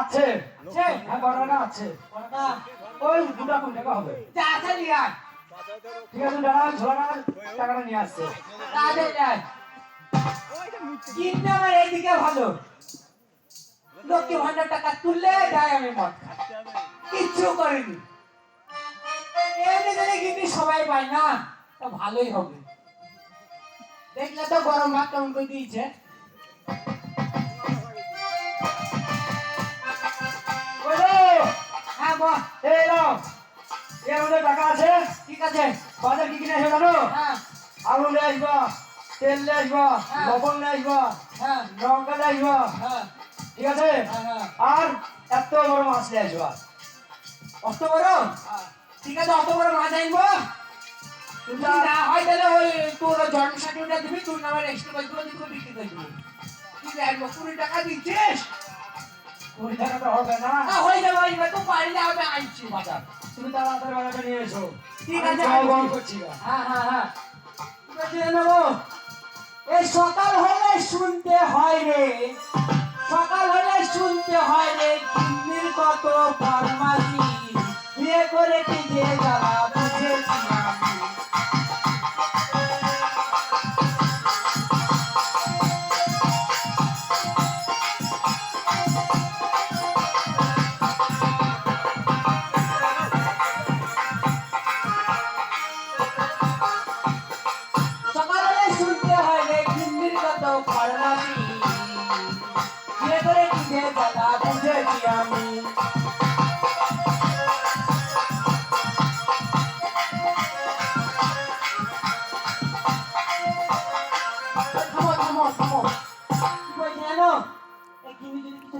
আছে আছে? হ্যাঁ বড় আছে। ওই দুটা কোন টাকা হবে? যা আছে আয়। ঠিক আছে দাদা ঝোলা টাকা টাকাটা নিয়ে আসছে। নিয়ে আয়। কিনতে আমার এইদিকে ভালো। লক্ষ্মী ভান্ডার টাকা তুললে যাই আমি মদ কিচ্ছু করিনি। এমনি দিলে কিন্তু সবাই পায় না তা ভালোই হবে। দেখলে তো গরম ভাত কেমন করে দিয়েছে? হ্যাঁ এই নাও এর মধ্যে টাকা আছে? ঠিক আছে। বাজার কি কিনে আসবে জানো? হ্যাঁ। আলু নিয়ে আসবা তেল নিয়ে আসবা হ্যাঁ। লবণ নিয়ে আসবা লঙ্কা নিয়ে আসবা। ঠিক আছে? আর এত বড় মাছ নিয়ে আসবা অত বড়? ঠিক আছে অত বড় মাছ আনব। যদি না হয় তাহলে ওই তোর জন্ম সার্টিফিকেট দিবি করে দিবো দিবো বিক্রি করে দিবো। তুই কুড়ি টাকা দিচ্ছিস? কুড়ি টাকা হবে না। না হয়ে যাবে হয়ে যাবে তো পারলে আমি আনছি বাজার। তুমি তাড়াতাড়ি বাজারটা নিয়ে এসো। ঠিক আছে, জল আনছি। করছি হ্যাঁ হ্যাঁ হ্যাঁ। ঠিক নেব এই সকাল হলে শুনতে হয় রে। সকাল হলে শুনতে হয় রে কত ফরমাসি বিয়ে করে কি যে জ্বালা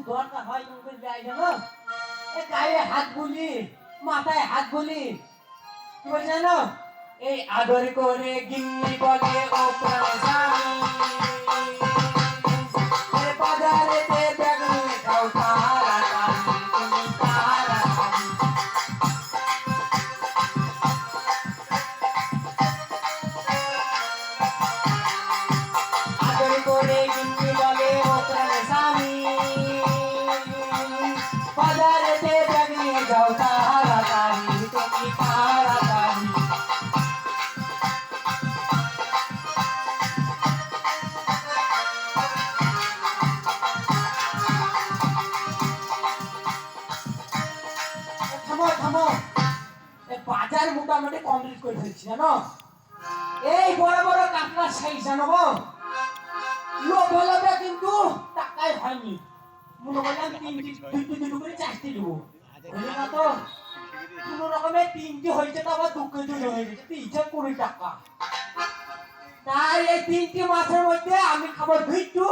দরকার হয় করে যাই জানো এই গায়ে হাত বলি মাথায় হাত বলি। কি বলছে জানো? এই আদর করে গিন্নি বলে ও প্রাণে বাজার মোটামুটি কমপ্লিট করে ফেলছি, জানো? এই বড় বড় কাতলার সাইজ, জানো গো? লোভে লোভে কিন্তু টাকাই হয়নি। মনে করলাম তিনটি দুটো দুটো করে চারটি দেবো। না তো? কোনো রকমে তিনটি হয়েছে তো আবার দুঃখে দুটো হয়ে গেছে। তিনশো কুড়ি টাকা। তাই এই তিনটি মাসের মধ্যে আমি খাব দুইটু